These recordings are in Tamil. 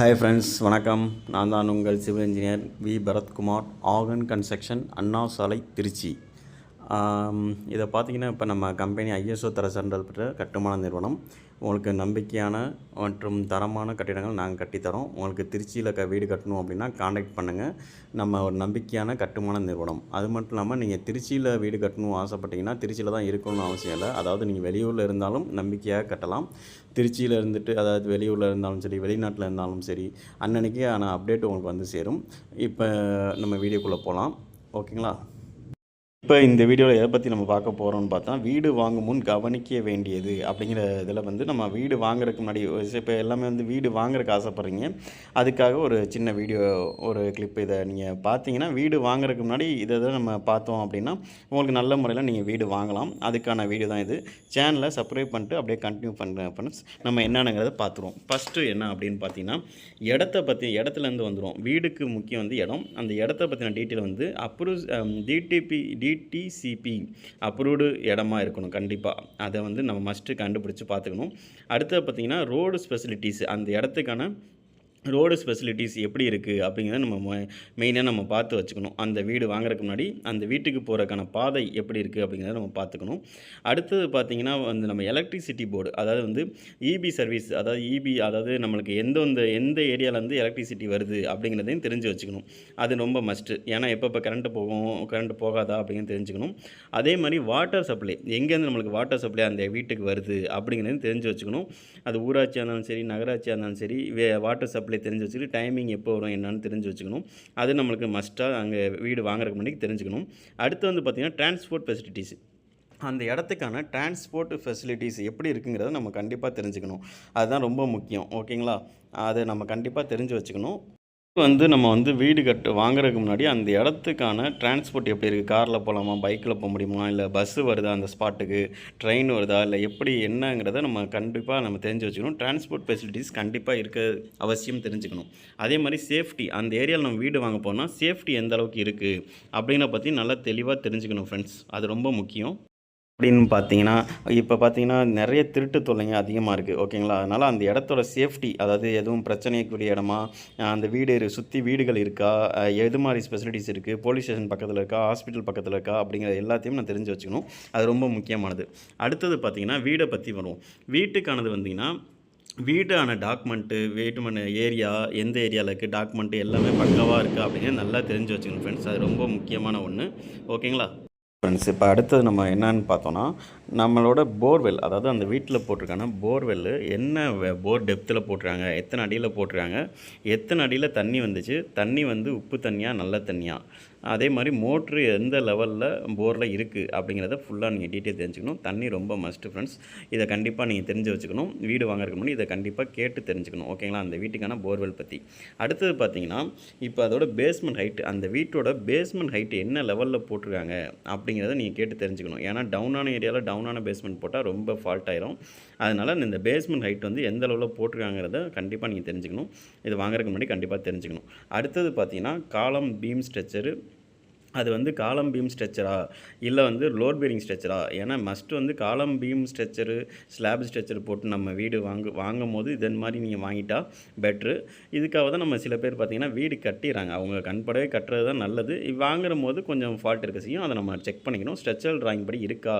ஹாய் ஃப்ரெண்ட்ஸ் வணக்கம். நான் தான் உங்கள் civil engineer V. Bharathkumar Aagan construction Anna Salai Tiruchi. இதை பார்த்திங்கன்னா இப்போ நம்ம கம்பெனி ஐஎஸ்ஓ தர சான்றிதழ் பெற்ற கட்டுமான நிறுவனம். உங்களுக்கு நம்பிக்கையான மற்றும் தரமான கட்டிடங்கள் நாங்கள் கட்டித்தரோம். உங்களுக்கு திருச்சியில் க வீடு கட்டணும் அப்படின்னா காண்டாக்ட் பண்ணுங்கள் நம்ம ஒரு நம்பிக்கையான கட்டுமான நிறுவனம். அது மட்டும் இல்லாமல் நீங்கள் திருச்சியில் வீடு கட்டணும் ஆசைப்பட்டீங்கன்னா திருச்சியில் தான் இருக்கணும்னு அவசியம் இல்லை. அதாவது நீங்கள் வெளியூரில் இருந்தாலும் நம்பிக்கையாக கட்டலாம். திருச்சியில் இருந்துட்டு அதாவது வெளியூரில் இருந்தாலும் சரி வெளிநாட்டில் இருந்தாலும் சரி அன்னன்னைக்கே ஆனால் அப்டேட் உங்களுக்கு வந்து சேரும். இப்போ நம்ம வீடியோக்குள்ளே போகலாம் ஓகேங்களா? இப்போ இந்த வீடியோவில் எதை பற்றி நம்ம பார்க்க போகிறோம்னு பார்த்தா வீடு வாங்கும் முன் கவனிக்க வேண்டியது அப்படிங்கிற இதில் வந்து நம்ம வீடு வாங்குறதுக்கு முன்னாடி இப்போ எல்லாமே வந்து வீடு வாங்குறதுக்கு ஆசைப்பட்றீங்க. அதுக்காக ஒரு சின்ன வீடியோ ஒரு கிளிப் இதை நீங்கள் பார்த்தீங்கன்னா வீடு வாங்குறதுக்கு முன்னாடி இதை தான் நம்ம பார்த்தோம் அப்படின்னா உங்களுக்கு நல்ல முறையில் நீங்கள் வீடு வாங்கலாம். அதுக்கான வீடியோ தான் இது. சேனலை சப்ஸ்கிரைப் பண்ணிட்டு அப்படியே கண்டினியூ பண்ண ஃப்ரெண்ட்ஸ் நம்ம என்னென்னங்கிறத பார்த்துருவோம். ஃபஸ்ட்டு என்ன அப்படின்னு பார்த்தீங்கன்னா இடத்த பற்றி இடத்துலேருந்து வந்துடும் வீடுக்கு முக்கியம் வந்து இடம். அந்த இடத்த பற்றின டீட்டெயில் வந்து approve D T P D D T C P approved இடமா இருக்கணும் கண்டிப்பாக அதை வந்து நம்ம மஸ்ட்டு கண்டுபிடிச்சி பார்த்துக்கணும். அடுத்தது பார்த்திங்கன்னா ரோடு ஸ்பெசிலிட்டிஸ் அந்த இடத்துக்கான ரோடு ஸ்பெசிலிட்டிஸ் எப்படி இருக்குது அப்படிங்கிறத நம்ம மெயினாக நம்ம பார்த்து வச்சுக்கணும். அந்த வீடு வாங்குறதுக்கு முன்னாடி அந்த வீட்டுக்கு போகிறக்கான பாதை எப்படி இருக்குது அப்படிங்கிறத நம்ம பார்த்துக்கணும். அடுத்தது பார்த்திங்கன்னா வந்து நம்ம எலக்ட்ரிசிட்டி போர்டு அதாவது வந்து இபி சர்வீஸ் அதாவது இபி அதாவது நம்மளுக்கு எந்தெந்த எந்த ஏரியாவிலேருந்து எலக்ட்ரிசிட்டி வருது அப்படிங்கிறதையும் தெரிஞ்சு வச்சுக்கணும். அது ரொம்ப மஸ்ட்டு ஏன்னா எப்பப்போ கரண்ட்டு போகும் கரண்ட் போகாதா அப்படின்னு தெரிஞ்சுக்கணும். அதே மாதிரி வாட்டர் சப்ளை எங்கேருந்து நம்மளுக்கு வாட்டர் சப்ளை அந்த வீட்டுக்கு வருது அப்படிங்கிறதையும் தெரிஞ்சு வச்சுக்கணும். அது ஊராட்சியாக இருந்தாலும் சரி நகராட்சியாக இருந்தாலும் சரி வே வாட்டர் சப்ளை தெரிஞ்சு வச்சுக்கிட்டு டைமிங் எப்போ வரும் என்னன்னு தெரிஞ்சு வச்சுக்கணும். அது நம்மளுக்கு மஸ்ட்டாக அங்கே வீடு வாங்குறதுக்கு முன்னாடி தெரிஞ்சுக்கணும். அடுத்து வந்து பார்த்திங்கன்னா டிரான்ஸ்போர்ட் ஃபெசிலிட்டிஸ் அந்த இடத்துக்கான டிரான்ஸ்போர்ட் ஃபெசிலிட்டிஸ் எப்படி இருக்குங்கிறத நம்ம கண்டிப்பாக தெரிஞ்சுக்கணும். அதுதான் ரொம்ப முக்கியம். ஓகேங்களா அதை நம்ம கண்டிப்பாக தெரிஞ்சு வச்சுக்கணும். வந்து நம்ம வந்து வீடு கட்டு வாங்குறதுக்கு முன்னாடி அந்த இடத்துக்கான டிரான்ஸ்போர்ட் எப்படி இருக்குது காரில் போகலாமா பைக்கில் போக முடியுமா? இல்லை பஸ்ஸு வருதா அந்த ஸ்பாட்டுக்கு ட்ரெயின் வருதா? இல்லை எப்படி என்னங்கிறத நம்ம கண்டிப்பாக நம்ம தெரிஞ்சு வச்சுக்கணும். டிரான்ஸ்போர்ட் ஃபெசிலிட்டிஸ் கண்டிப்பாக இருக்க அவசியம் தெரிஞ்சுக்கணும். அதே மாதிரி சேஃப்டி அந்த ஏரியாவில் நம்ம வீடு வாங்க போனால் சேஃப்டி எந்த அளவுக்கு இருக்குது அப்படிங்கிற பற்றி நல்லா தெளிவாக தெரிஞ்சுக்கணும் ஃப்ரெண்ட்ஸ் அது ரொம்ப முக்கியம். அப்படின்னு பார்த்தீங்கன்னா இப்போ பார்த்தீங்கன்னா நிறைய திருட்டு தொல்லைங்க அதிகமாக இருக்குது ஓகேங்களா? அதனால் அந்த இடத்தோட சேஃப்டி அதாவது எதுவும் பிரச்சனைக்குரிய இடமா அந்த வீடு சுற்றி வீடுகள் இருக்கா எது மாதிரி ஸ்பெசிலிட்டிஸ் இருக்குது போலீஸ் ஸ்டேஷன் பக்கத்தில் இருக்கா ஹாஸ்பிட்டல் பக்கத்தில் இருக்கா அப்படிங்கிற எல்லாத்தையும் நான் தெரிஞ்சு வச்சுக்கணும். அது ரொம்ப முக்கியமானது. அடுத்தது பார்த்தீங்கன்னா வீடை பற்றி வரும். வீட்டுக்கானது வந்தீங்கன்னா வீடான டாக்குமெண்ட்டு வீட்டுமான ஏரியா எந்த ஏரியாவில் இருக்குது டாக்குமெண்ட்டு எல்லாமே பக்கவாக இருக்கா அப்படின்னு நல்லா தெரிஞ்சு வச்சுக்கணும் ஃப்ரெண்ட்ஸ் அது ரொம்ப முக்கியமான ஒன்று ஓகேங்களா? ஃப்ரெண்ட்ஸ் இப்போ அடுத்தது நம்ம என்னன்னு பார்த்தோன்னா நம்மளோட போர்வெல் அதாவது அந்த வீட்டில் போட்டிருக்கான போர்வெல்லு என்ன போர் டெப்த்தில் போட்டிருக்காங்க எத்தனை அடியில் போட்டிருக்காங்க எத்தனை அடியில் தண்ணி வந்துச்சு தண்ணி வந்து உப்பு தண்ணியாக நல்ல தண்ணியாக அதே மாதிரி மோட்ரு எந்த லெவலில் போரில் இருக்குது அப்படிங்கிறத ஃபுல்லாக நீங்கள் டீட்டெயில் தெரிஞ்சுக்கணும். தண்ணி ரொம்ப மஸ்ட்டு ஃப்ரெண்ட்ஸ் இதை கண்டிப்பாக நீங்கள் தெரிஞ்சு வச்சுக்கணும். வீடு வாங்குறதுக்கு முன்னாடி இதை கண்டிப்பாக கேட்டு தெரிஞ்சுக்கணும். ஓகேங்களா அந்த வீட்டுக்கான போர்வெல் பற்றி அடுத்தது பார்த்தீங்கன்னா இப்போ அதோட பேஸ்மெண்ட் ஹைட்டு அந்த வீட்டோட பேஸ்மெண்ட் ஹைட்டு என்ன லெவலில் போட்டிருக்காங்க அப்படிங்கிறத நீங்கள் கேட்டு தெரிஞ்சுக்கணும். ஏன்னா டவுனான ஏரியாவில் டவுனான பேஸ்மெண்ட் போட்டால் ரொம்ப ஃபால்ட் ஆயிரும். அதனால் இந்த பேஸ்மெண்ட் ஹைட் வந்து எந்த லெவலில் போட்டிருக்காங்கிறத கண்டிப்பாக நீங்கள் தெரிஞ்சுக்கணும். இது வாங்குறதுக்கு முன்னாடி கண்டிப்பாக தெரிஞ்சுக்கணும். அடுத்தது பார்த்தீங்கன்னா காலம் பீம் ஸ்ட்ரக்சரு அது வந்து காலம் பீம் ஸ்ட்ரக்சரா இல்லை வந்து லோட் பேரிங் ஸ்ட்ரக்சரா ஏன்னா மஸ்ட் வந்து காலம் பீம் ஸ்ட்ரக்சரு ஸ்லாப் ஸ்ட்ரக்சர் போட்டு நம்ம வீடு வாங்க வாங்கும் போது இதன் மாதிரி நீங்கள் வாங்கிட்டா பெட்ரு இதுக்காக தான் நம்ம சில பேர் பார்த்தீங்கன்னா வீடு கட்டிடுறாங்க. அவங்க கண்படவே கட்டுறது தான் நல்லது. இது வாங்குற போது கொஞ்சம் ஃபால்ட் இருக்க செய்யும். அதை நம்ம செக் பண்ணிக்கணும். ஸ்ட்ரக்சரல் ட்ராயிங் படி இருக்கா?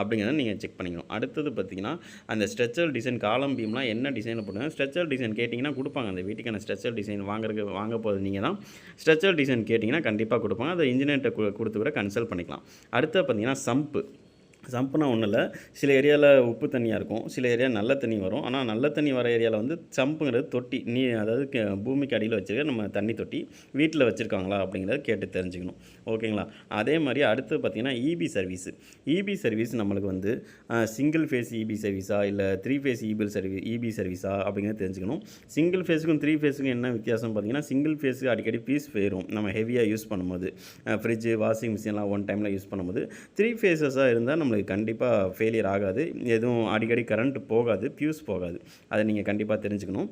அப்படிங்கிறத நீங்கள் செக் பண்ணிக்கணும். அடுத்தது பார்த்தீங்கன்னா அந்த ஸ்ட்ரக்சரல் டிசைன் காலம் பீம்லாம் என்ன டிசைனில் போட்டுருங்க ஸ்ட்ரக்சரல் டிசைன் கேட்டிங்கன்னா கொடுப்பாங்க. அந்த வீட்டுக்கான ஸ்ட்ரக்சரல் டிசைன் வாங்குறதுக்கு வாங்க போகிறது நீங்கள் தான். ஸ்ட்ரக்சரல் டிசைன் கேட்டிங்கன்னா கண்டிப்பாக கொடுப்பாங்க. அதை இன்ஜினியர்கிட்ட கொடுத்து கூட கன்சல்ட் பண்ணிக்கலாம். அடுத்து பார்த்தீங்கன்னா சம்ப்பு சம்புனா ஒன்றும் இல்லை. சில ஏரியாவில் உப்பு தண்ணியாக இருக்கும். சில ஏரியா நல்ல தண்ணி வரும். ஆனால் நல்ல தண்ணி வர ஏரியாவில் வந்து சம்புங்கிறது தொட்டி நீ அதாவது பூமிக்கு அடியில் வச்சுருக்க நம்ம தண்ணி தொட்டி வீட்டில் வச்சுருக்காங்களா அப்படிங்கிறத கேட்டு தெரிஞ்சுக்கணும். ஓகேங்களா? அதே மாதிரி அடுத்து பார்த்திங்கன்னா இபி சர்வீஸு இபி சர்வீஸ் நம்மளுக்கு வந்து சிங்கிள் ஃபேஸ் இபி சர்வீஸா இல்லை three phase E B service E B சர்வீஸா அப்படிங்கிறத தெரிஞ்சுக்கணும். சிங்கிள் ஃபேஸுக்கும் த்ரீ ஃபேஸுக்கும் என்ன வித்தியாசம் பார்த்தீங்கன்னா சிங்கிள் ஃபேஸுக்கு அடிக்கடி பீஸ் போயிடும் நம்ம ஹெவியாக யூஸ் பண்ணும்போது. ஃப்ரிட்ஜு வாஷிங் மிஷின்லாம் ஒன் டைமில் யூஸ் பண்ணும்போது த்ரீ ஃபேஸஸாக இருந்தால் நம்ம நம்மளுக்கு கண்டிப்பாக ஃபெயிலியர் ஆகாது. எதுவும் அடிக்கடி கரண்ட் போகாது ஃபியூஸ் போகாது. அதை நீங்கள் கண்டிப்பாக தெரிஞ்சுக்கணும்.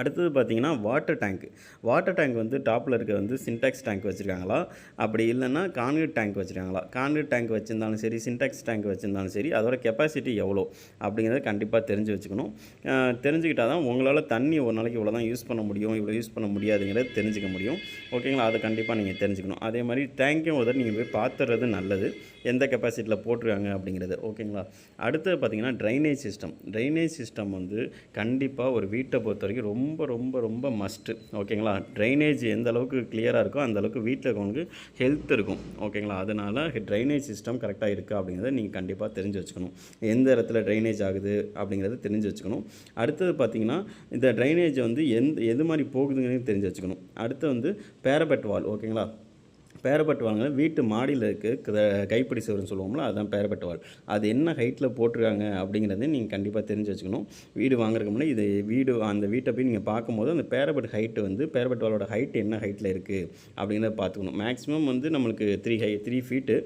அடுத்தது பார்த்தீங்கன்னா வாட்டர் டேங்க் வாட்டர் டேங்க் வந்து டாப்பில் இருக்க வந்து சின்டாக்ஸ் டேங்க் வச்சுருக்காங்களா? அப்படி இல்லைன்னா கான்கிரீட் டேங்க் வச்சுருக்காங்களா? கான்கிரீட் டேங்க் வச்சுருந்தாலும் சரி சின்டாக்ஸ் டேங்க் வச்சுருந்தாலும் சரி அதோட கெப்பாசிட்டி எவ்வளோ? அப்படிங்கிறத கண்டிப்பாக தெரிஞ்சு வச்சுக்கணும். தெரிஞ்சுக்கிட்டால் தெரிஞ்சுக்கிட்டா தான் உங்களால் தண்ணி ஒரு நாளைக்கு இவ்வளோ தான் யூஸ் பண்ண முடியும் இவ்வளோ யூஸ் பண்ண முடியாதுங்கிறத தெரிஞ்சுக்க முடியும். ஓகேங்களா அதை கண்டிப்பாக நீங்கள் தெரிஞ்சுக்கணும். அதே மாதிரி டேங்க்கையும் உதவி நீங்கள் போய் பார்த்துறது நல்லது. எந்த கெப்பாசிட்டியில் போட்டிருக்காங்க அப்படிங்கிறது. ஓகேங்களா அடுத்தது பார்த்தீங்கன்னா ட்ரைனேஜ் சிஸ்டம் ட்ரைனேஜ் சிஸ்டம் வந்து கண்டிப்பாக ஒரு வீட்டை பொறுத்த வரைக்கும் ரொம்ப ரொம்ப ரொம்ப ரொம்ப மஸ்ட்டு ஓகேங்களா ட்ரைனேஜ் எந்த அளவுக்கு கிளியராக இருக்கோ அந்த அளவுக்கு வீட்டில் இருக்கவங்களுக்கு ஹெல்த் இருக்கும். ஓகேங்களா அதனால் ட்ரைனேஜ் சிஸ்டம் கரெக்டாக இருக்கா அப்படிங்கிறத நீங்கள் கண்டிப்பாக தெரிஞ்சு வச்சுக்கணும். எந்த இடத்துல ட்ரைனேஜ் ஆகுது அப்படிங்கிறத தெரிஞ்சு வச்சுக்கணும். அடுத்தது பார்த்தீங்கன்னா இந்த ட்ரைனேஜ் வந்து எந்த எது மாதிரி போகுதுங்கிறது தெரிஞ்சு வச்சுக்கணும். அடுத்து வந்து பேரபெட் வால் ஓகேங்களா பேரபட் வாங்க வீட்டு மாடியில் இருக்க கைப்பிடி சுவர்னு சொல்லுவோம்ல அதுதான் பேரபட் வால் அது என்ன ஹைட்டில் போட்டிருக்காங்க அப்படிங்கிறத நீங்கள் கண்டிப்பாக தெரிஞ்சு வச்சுக்கணும். வீடு வாங்குறதுக்கு முன்னாடி இது வீடு அந்த வீட்டை போய் நீங்கள் பார்க்கும்போது அந்த பேரப்பட்டு ஹைட்டு வந்து பேரபட் வாலோட ஹைட் என்ன ஹைட்டில் இருக்குது அப்படிங்கிறத பார்த்துக்கணும். மேக்ஸிமம் வந்து நம்மளுக்கு த்ரீ ஹை த்ரீ ஃபீட்டு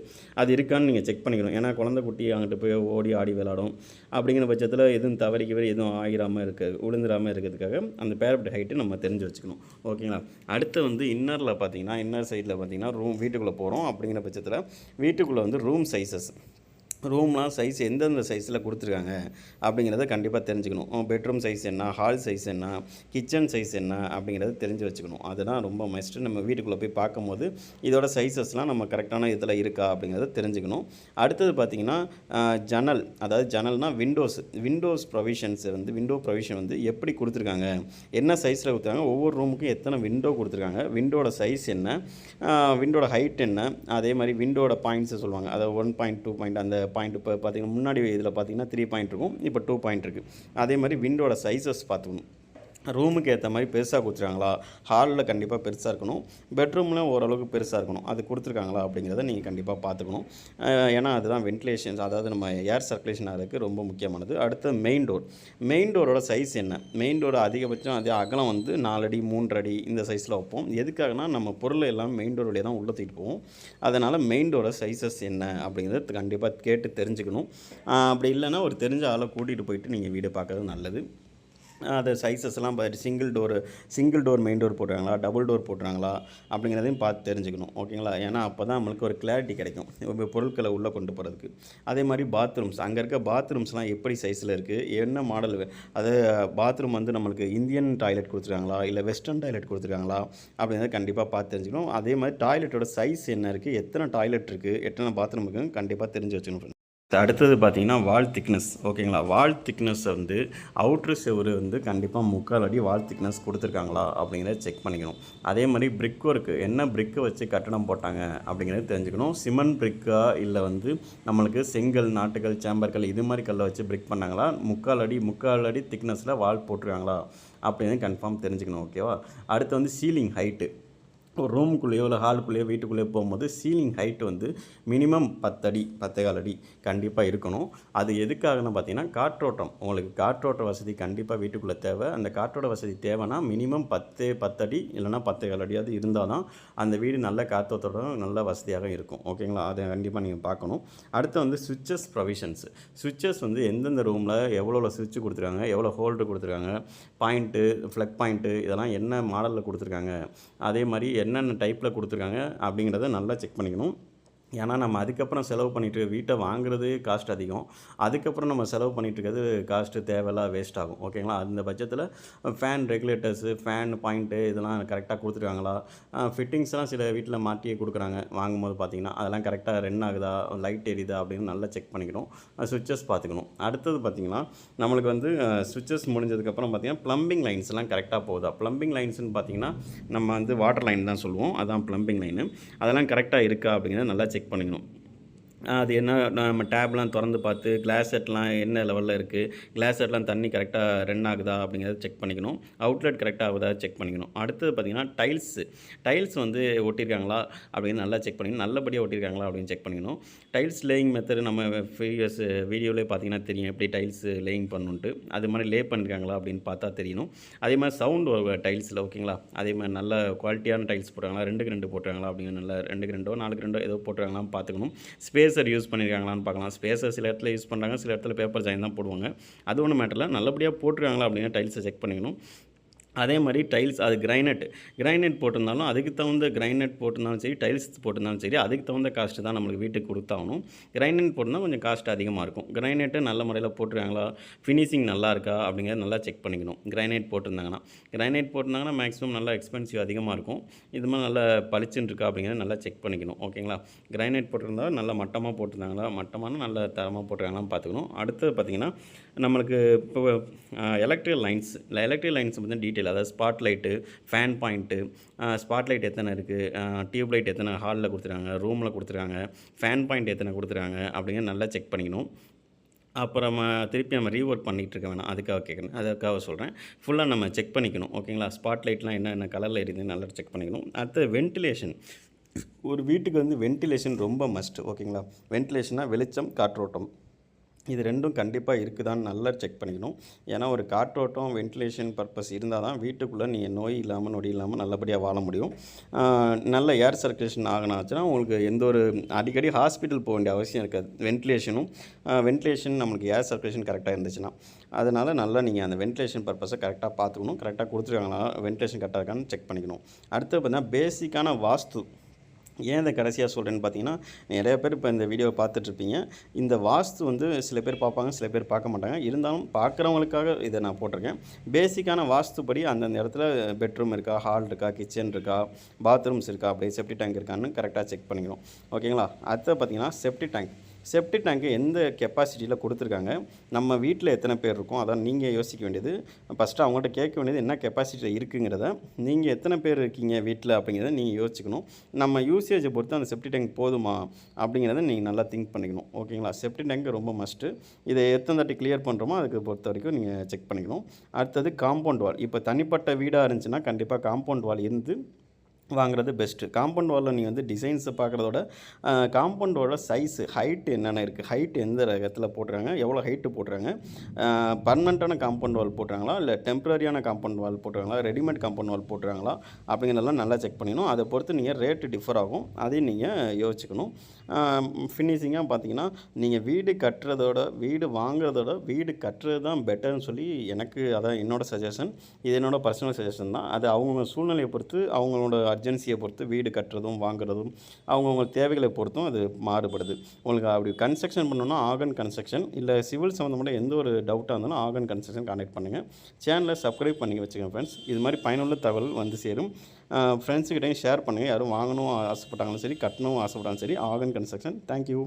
அது இருக்கான்னு நீங்கள் செக் பண்ணிக்கணும். ஏன்னா குழந்தை குட்டி அங்கிட்டு போய் ஓடி ஆடி விளாடும் அப்படிங்கிற பட்சத்தில் எதுவும் தவறிக்கவே எதுவும் ஆகிராமல் இருக்க விழுந்துடாமல் இருக்கிறதுக்காக அந்த பேரப்பட்டு ஹைட்டு நம்ம தெரிஞ்சு வச்சுக்கணும். ஓகேங்களா? அடுத்து வந்து இன்னரில் பார்த்தீங்கன்னா இன்னர் சைடில் பார்த்தீங்கன்னா ரூம் வீட்டுக்குள்ளே போகிறோம் அப்படிங்கிற பட்சத்தில் வீட்டுக்குள்ளே வந்து ரூம் சைஸஸ் ரூம்லாம் சைஸ் எந்தெந்த சைஸில் கொடுத்துருக்காங்க அப்படிங்கிறத கண்டிப்பாக தெரிஞ்சுக்கணும். பெட்ரூம் சைஸ் என்ன ஹால் சைஸ் என்ன கிச்சன் சைஸ் என்ன அப்படிங்கிறத தெரிஞ்சு வச்சுக்கணும். அதுதான் ரொம்ப மஸ்ட்டு நம்ம வீட்டுக்குள்ளே போய் பார்க்கும்போது இதோட சைஸஸ்லாம் நம்ம கரெக்டான இதில் இருக்கா அப்படிங்கிறத தெரிஞ்சுக்கணும். அடுத்தது பார்த்திங்கன்னா ஜன்னல் அதாவது ஜன்னல்னால் விண்டோஸ் விண்டோஸ் ப்ரொவிஷன்ஸ் வந்து விண்டோ ப்ரொவிஷன் வந்து எப்படி கொடுத்துருக்காங்க? என்ன சைஸில் கொடுத்துருக்காங்க? ஒவ்வொரு ரூமுக்கும் எத்தனை விண்டோ கொடுத்துருக்காங்க? விண்டோட சைஸ் என்ன? விண்டோட ஹைட் என்ன? அதே மாதிரி விண்டோட பாயிண்ட்ஸை சொல்லுவாங்க. அதாவது ஒன் பாயிண்ட் டூ பாயிண்ட் அந்த பாயிண்ட் இப்போ பார்த்தீங்கன்னா முன்னாடி இதில் பார்த்தீங்கன்னா த்ரீ பாயிண்ட் இருக்கும். இப்போ டூ பாயிண்ட் இருக்குது அதே மாதிரி விண்டோட சைஸஸ் பார்த்துக்கணும். ரூமுக்கு ஏற்ற மாதிரி பெருசாக கொடுத்துருக்காங்களா? ஹாலில் கண்டிப்பாக பெருசாக இருக்கணும். பெட்ரூமில் ஓரளவுக்கு பெருசாக இருக்கணும். அது கொடுத்துருக்காங்களா அப்படிங்கிறத நீங்கள் கண்டிப்பாக பார்த்துக்கணும் ஏன்னா அதுதான் வென்டிலேஷன்ஸ் அதாவது நம்ம ஏர் சர்க்குலேஷன் ஆகிறதுக்கு ரொம்ப முக்கியமானது. அடுத்து மெயின் டோர் மெயின் டோரோட சைஸ் என்ன? மெயின் டோர் அதிகபட்சம் அதே அகலம் வந்து நாலடி மூன்றடி இந்த சைஸில் வைப்போம். எதுக்காகனா நம்ம பொருள் எல்லாம் மெயின் டோர் வழியாக தான் உள்ள தூக்கிட்டு போவோம். அதனால் மெயின் டோரோட சைஸஸ் என்ன அப்படிங்கிறத கண்டிப்பாக கேட்டு தெரிஞ்சுக்கணும். அப்படி இல்லைன்னா ஒரு தெரிஞ்ச ஆளை கூட்டிகிட்டு போயிட்டு நீங்கள் வீடு பார்க்கறது நல்லது. அது சைஸஸ்லாம் பார்த்துட்டு single door single door main door போடுறாங்களா டபுள் டோர் போட்டுறாங்களா அப்படிங்கிறதையும் பார்த்து தெரிஞ்சுக்கணும் ஓகேங்களா ஏன்னா அப்போ தான் நம்மளுக்கு ஒரு கிளாரிட்டி கிடைக்கும். பொருட்களை உள்ளே கொண்டு போகிறதுக்கு அதே மாதிரி பாத்ரூம்ஸ் அங்கே இருக்க பாத்ரூம்ஸ்லாம் எப்படி சைஸில் இருக்குது என்ன மாடல் அது பாத்ரூம் வந்து நம்மளுக்கு இந்தியன் டாய்லெட் கொடுத்துருக்காங்களா? இல்லை வெஸ்டர்ன் டாய்லெட் கொடுத்துருக்காங்களா? அப்படிங்கிறத கண்டிப்பாக பார்த்து தெரிஞ்சுக்கணும். அதே மாதிரி டாய்லெட்டோட சைஸ் என்ன இருக்குது எத்தனை டாய்லெட் இருக்குது எத்தனை பாத்ரூம் இருக்குன்னு கண்டிப்பாக தெரிஞ்சு வச்சுக்கணும். அடுத்தது பார்த்தீங்கன்னா வால் திக்னஸ் ஓகேங்களா? வால் திக்னஸ் வந்து அவுட்ரு செவரு வந்து கண்டிப்பாக முக்கால் அடி வால் திக்னஸ் கொடுத்துருக்காங்களா அப்படிங்கிறத செக் பண்ணிக்கணும். அதே மாதிரி பிரிக் ஒர்க்கு என்ன பிரிக்கை வச்சு கட்டடம் போட்டாங்க அப்படிங்கிறத தெரிஞ்சுக்கணும். சிமெண்ட் பிரிக்கா இல்லை வந்து நம்மளுக்கு செங்கல் நாட்டுக்கல் சேம்பர்கள் இது மாதிரி கல்லை வச்சு பிரிக் பண்ணாங்களா? முக்கால் அடி முக்கால் அடி திக்னஸில் வால் போட்டிருக்காங்களா? அப்படின்னு கன்ஃபார்ம் தெரிஞ்சுக்கணும் ஓகேவா அடுத்து வந்து சீலிங் ஹைட்டு ஒரு ரூமுக்குள்ளேயோ இல்லை ஹாலுக்குள்ளேயோ வீட்டுக்குள்ளேயோ போகும்போது சீலிங் ஹைட் வந்து மினிமம் பத்தடி பத்தேகால் அடி கண்டிப்பாக இருக்கணும். அது எதுக்காகன்னு பார்த்தீங்கன்னா காற்றோட்டம். உங்களுக்கு காற்றோட்ட வசதி கண்டிப்பாக வீட்டுக்குள்ளே தேவை. அந்த காற்றோட்ட வசதி தேவைன்னா மினிமம் பத்து பத்தடி இல்லைன்னா பத்தேகால் அடியாவது இருந்தால் தான் அந்த வீடு நல்ல காற்றோட்டத்தோட நல்ல வசதியாக இருக்கும். ஓகேங்களா? அதை கண்டிப்பாக நீங்கள் பார்க்கணும். அடுத்து வந்து சுவிச்சஸ் ப்ரொவிஷன்ஸ். சுவிச்சஸ் வந்து எந்தெந்த ரூமில் எவ்வளோ சுவிட்ச் கொடுத்துருக்காங்க எவ்வளோ ஹோல்டு கொடுத்துருக்காங்க பாயிண்ட்டு ஃப்ளக் பாயிண்ட்டு இதெல்லாம் என்ன மாடலில் கொடுத்துருக்காங்க. அதே மாதிரி என்னென்ன டைப்பில் கொடுத்துருக்காங்க அப்படிங்கிறத நல்லா செக் பண்ணிக்கணும். ஏன்னா நம்ம அதுக்கப்புறம் செலவு பண்ணிட்டு வீட்டை வாங்குறது காஸ்ட் அதிகம். அதுக்கப்புறம் நம்ம செலவு பண்ணிகிட்டு இருக்கிறது காஸ்ட்டு தேவையில்லாம் வேஸ்ட் ஆகும் ஓகேங்களா அந்த பட்சத்தில் ஃபேன் ரெகுலேட்டர்ஸு ஃபேன் பாயிண்ட்டு இதெல்லாம் கரெக்டாக கொடுத்துருக்காங்களா? ஃபிட்டிங்ஸ்லாம் சில வீட்டில் மாட்டியே கொடுக்குறாங்க. வாங்கும்போது பார்த்தீங்கன்னா அதெல்லாம் கரெக்டாக ரன் ஆகுதா? லைட் எரியுதா? அப்படின்னு நல்லா செக் பண்ணிக்கணும். சுவிச்சஸ் பார்த்துக்கணும். அடுத்தது பார்த்திங்கன்னா நம்மளுக்கு வந்து சுவிச்சஸ் முடிஞ்சதுக்கப்புறம் பார்த்தீங்கன்னா ப்ளம்பிங் லைன்ஸ்லாம் கரெக்டாக போகுதா? ப்ளம்பிங் லைன்ஸ்னு பார்த்தீங்கன்னா நம்ம வந்து வாட்டர் லைன் தான் சொல்லுவோம். அதான் ப்ளம்பிங் லைனு அதெல்லாம் கரெக்டாக இருக்கா? அப்படிங்கிறத நல்லா செக் செக் பண்ணிக்கணும். அது என்ன நம்ம டேப்லாம் திறந்து பார்த்து கிளாஸ் செட்லாம் என்ன லெவலில் இருக்குது கிளாஸ் செட்லாம் தண்ணி கரெக்டாக ரன் ஆகுதா அப்படிங்கிறத செக் பண்ணிக்கணும். அவுட்லெட் கரெக்டாக ஆகுதா செக் பண்ணிக்கணும். அடுத்தது பார்த்திங்கன்னா டைல்ஸு டைல்ஸ் வந்து ஒட்டியிருக்காங்களா அப்படின்னு நல்லா செக் பண்ணிக்கணும். நல்லபடியாக ஒட்டியிருக்காங்களா அப்படின்னு செக் பண்ணிக்கணும். டைல்ஸ் லேயிங் மெத்தடு நம்ம ப்ரீவியஸ் வீடியோவிலே பார்த்தீங்கன்னா தெரியும். எப்படி டைல்ஸ் லேயிங் பண்ணணுன்ட்டு அது மாதிரி லே பண்ணியிருக்காங்களா அப்படின்னு பார்த்தா தெரியணும். அதே மாதிரி சவுண்ட் டைல்ஸில் ஓகேங்களா அதே மாதிரி நல்ல குவாலிட்டியான டைல்ஸ் போடுறாங்களா ரெண்டுக்கு ரெண்டு போட்டுருக்காங்களா? அப்படின்னு நல்லா ரெண்டுக்கு ரெண்டோ நாலுக்கு ரெண்டோ ஏதோ போட்டுருக்காங்களான்னு பார்த்துக்கணும். ஸ்பேஸ் ஸ்பேசர் யூஸ் பண்ணியிருக்காங்களான்னு பார்க்கலாம். ஸ்பேசர் சில இடத்துல யூஸ் பண்ணுறாங்க சில இடத்துல பேப்பர் ஜாயின் தான் போடுவாங்க. அது ஒன்றும் மேட்டரில் நல்லபடியாக போட்டிருக்காங்களா அப்படின்னு டைல்ஸை செக் பண்ணிக்கணும். அதே மாதிரி டைல்ஸ் அது கிரைனட் கிரைனட் போட்டிருந்தாலும் அதுக்கு தகுந்த கிரைனட் போட்டிருந்தாலும் சரி டைல்ஸ் போட்டிருந்தாலும் சரி அதுக்கு தகுந்த காஸ்ட்டு தான் நம்மளுக்கு வீட்டுக்கு கொடுத்தாகணும். கிரைனட் போட்டிருந்தால் கொஞ்சம் காஸ்ட் அதிகமாக இருக்கும். கிரைனட்டு நல்ல முறையில் போட்டிருக்காங்களா? ஃபினிஷிங் நல்லா இருக்கா? அப்படிங்கிறத நல்லா செக் பண்ணிக்கணும். கிரைனைட் போட்டிருந்தாங்கன்னா. கிரைனைட் போட்டிருந்தாங்கன்னா மேக்ஸிமம் நல்லா எக்ஸ்பென்சிவ் அதிகமாக இருக்கும். இது மாதிரி நல்லா பளிச்சுன்னு இருக்கா? அப்படிங்கிறத நல்லா செக் பண்ணிக்கணும். ஓகேங்களா கிரைனைட் போட்டிருந்தா நல்லா மட்டமாக போட்டிருந்தாங்களா? மட்டமான நல்ல தரமாக போட்டிருக்காங்களான்னு பார்த்துக்கணும். அடுத்தது பார்த்திங்கன்னா நம்மளுக்கு இப்போ எலக்ட்ரிக் லைன்ஸ் எலக்ட்ரிக் லைன்ஸ் பற்றி டீட்டெயில் அதாவது spot light fan point spot light எத்தனை இருக்குது டியூப் லைட் எத்தனை ஹாலில் கொடுத்துருக்காங்க ரூமில் கொடுத்துருக்காங்க ஃபேன் பாயிண்ட் எத்தனை கொடுத்துருக்காங்க அப்படிங்கிற நல்லா செக் பண்ணிக்கணும். அப்புறமா திருப்பி நம்ம ரீஒர்க் பண்ணிகிட்டு இருக்க வேணாம் அதுக்காக கேட்குறேன் அதுக்காக சொல்கிறேன் ஃபுல்லாக நம்ம செக் பண்ணிக்கணும் ஓகேங்களா? ஸ்பாட் லைட்லாம் என்ன என்ன கலரில் இருக்குது நல்லா செக் பண்ணிக்கணும். அடுத்து வென்டிலேஷன். ஒரு வீட்டுக்கு வந்து வென்டிலேஷன் ரொம்ப மஸ்ட் ஓகேங்களா? வென்டிலேஷனாக வெளிச்சம் காற்றோட்டம். இது ரெண்டும் கண்டிப்பாக இருக்குதான்னு நல்லா செக் பண்ணிக்கணும். ஏன்னா ஒரு காற்றோட்டம் வென்டிலேஷன் பர்பஸ் இருந்தால் தான் வீட்டுக்குள்ளே நீங்கள் நோய் இல்லாமல் நொடி இல்லாமல் நல்லபடியாக வாழ முடியும். நல்ல ஏர் சர்க்குலேஷன் ஆகினாச்சுன்னா உங்களுக்கு எந்த ஒரு அடிக்கடி ஹாஸ்பிட்டல் போக வேண்டிய அவசியம் இருக்காது. வென்டிலேஷனும் வென்டிலேஷன் நம்மளுக்கு ஏர் சர்க்குலேஷன் கரெக்டாக இருந்துச்சுன்னா அதனால் நல்லா நீங்கள் அந்த வென்டிலேஷன் பர்பஸை கரெக்டாக பார்த்துக்கணும். கரெக்டாக கொடுத்துருக்காங்களா வென்டிலேஷன் கரெக்டாக இருக்கான்னு செக் பண்ணிக்கணும். அடுத்து பார்த்தீங்கன்னா பேசிக்கான வாஸ்து. ஏன் இதை கடைசியாக சொல்கிறேன்னு பார்த்தீங்கன்னா நிறைய பேர் இப்போ இந்த வீடியோவை பார்த்துட்ருப்பீங்க. இந்த வாஸ்து வந்து சில பேர் பார்ப்பாங்க சில பேர் பார்க்க மாட்டாங்க. இருந்தாலும் பார்க்குறவங்களுக்காக இதை நான் போட்டிருக்கேன். பேசிக்கான வாஸ்துப்படி அந்தந்த இடத்துல பெட்ரூம் இருக்கா ஹால் இருக்கா கிச்சன் இருக்கா பாத்ரூம்ஸ் இருக்கா அப்படியே செப்டி டேங்க் இருக்கான்னு கரெக்டாக செக் பண்ணிக்கணும் ஓகேங்களா அடுத்து பார்த்தீங்கன்னா செப்டி டேங்க் செப்டிக் டேங்க்கு எந்த கெப்பாசிட்டியில் கொடுத்துருக்காங்க? நம்ம வீட்டில் எத்தனை பேர் இருக்கோம்? அதான் நீங்கள் யோசிக்க வேண்டியது. ஃபஸ்ட்டு அவங்கள்ட்ட கேட்க வேண்டியது என்ன கெப்பாசிட்டியில் இருக்குங்கிறத. நீங்கள் எத்தனை பேர் இருக்கீங்க வீட்டில் அப்படிங்கிறத நீங்கள் யோசிக்கணும் நம்ம யூசேஜை பொறுத்து அந்த செப்டிக் டேங்க் போதுமா அப்படிங்கிறத நீங்கள் நல்லா திங்க் பண்ணிக்கணும். ஓகேங்களா செப்டிக் டேங்க் ரொம்ப மஸ்ட்டு இதை எத்தனை தாட்டி கிளியர் பண்ணுறோமோ அதுக்கு பொறுத்த வரைக்கும் நீங்கள் செக் பண்ணிக்கணும். அடுத்தது காம்பவுண்ட் வால் இப்போ தனிப்பட்ட வீடாக இருந்துச்சுன்னா கண்டிப்பாக காம்பவுண்ட் வால் இருந்து வாங்குறது பெஸ்ட்டு காம்பவுண்ட் வாலில் நீங்கள் வந்து டிசைன்ஸை பார்க்குறதோட காம்பவுண்டோட சைஸு ஹைட் என்னென்ன இருக்குது ஹைட் எந்த ரகத்தில் போடுறாங்க எவ்வளோ ஹைட்டு போடுறாங்க பர்மனண்ட்டான காம்பவுண்ட் வால் போட்டுறாங்களா இல்லை டெம்பரரியான காம்பவுண்ட் வால் போட்டுருக்காங்களா? ரெடிமேட் காம்பவுண்ட் வால் போட்டுறாங்களா அப்படிங்கிறதெல்லாம் நல்லா செக் பண்ணிக்கணும். அதை பொறுத்து நீங்கள் ரேட்டு டிஃபர் ஆகும். அதையும் நீங்கள் யோசிச்சுக்கணும். ஃபினிஷிங்காக பார்த்தீங்கன்னா நீங்கள் வீடு கட்டுறதோட வீடு வாங்குறதோட வீடு கட்டுறது தான் பெட்டர்னு சொல்லி எனக்கு அதான் என்னோடய சஜஷன் இது என்னோடய பர்சனல் சஜஷன் தான். அது அவங்கவுங்க சூழ்நிலையை பொறுத்து அவங்களோட அர்ஜென்சியை பொறுத்து வீடு கட்டுறதும் வாங்குறதும் அவங்கவுங்க தேவைகளை பொறுத்தும் அது மாறுபடுது. உங்களுக்கு அப்படி கன்ஸ்ட்ரக்ஷன் பண்ணணும்னா ஆகன் கன்ஸ்ட்ரக்ஷன் இல்லை சிவில் சம்மந்தமான எந்த ஒரு டவுட்டாக இருந்தாலும் ஆகன் கன்ஸ்ட்ரக்ஷன் கான்டாக்ட் பண்ணுங்கள் சேனலை சப்ஸ்கிரைப் பண்ணி வச்சுக்கோங்க ஃப்ரெண்ட்ஸ் இது மாதிரி பயனுள்ள தகவல் வந்து சேரும். ஃப்ரெண்ட்ஸுக்கிட்டையும் ஷேர் பண்ணுங்கள் யாரும் வாங்கணும் ஆசைப்பட்டாங்களும் சரி கட்டணும் ஆசைப்பட்டாலும் சரி ஆகன் கன்ஸ்ட்ரக்ஷன் தேங்க்யூ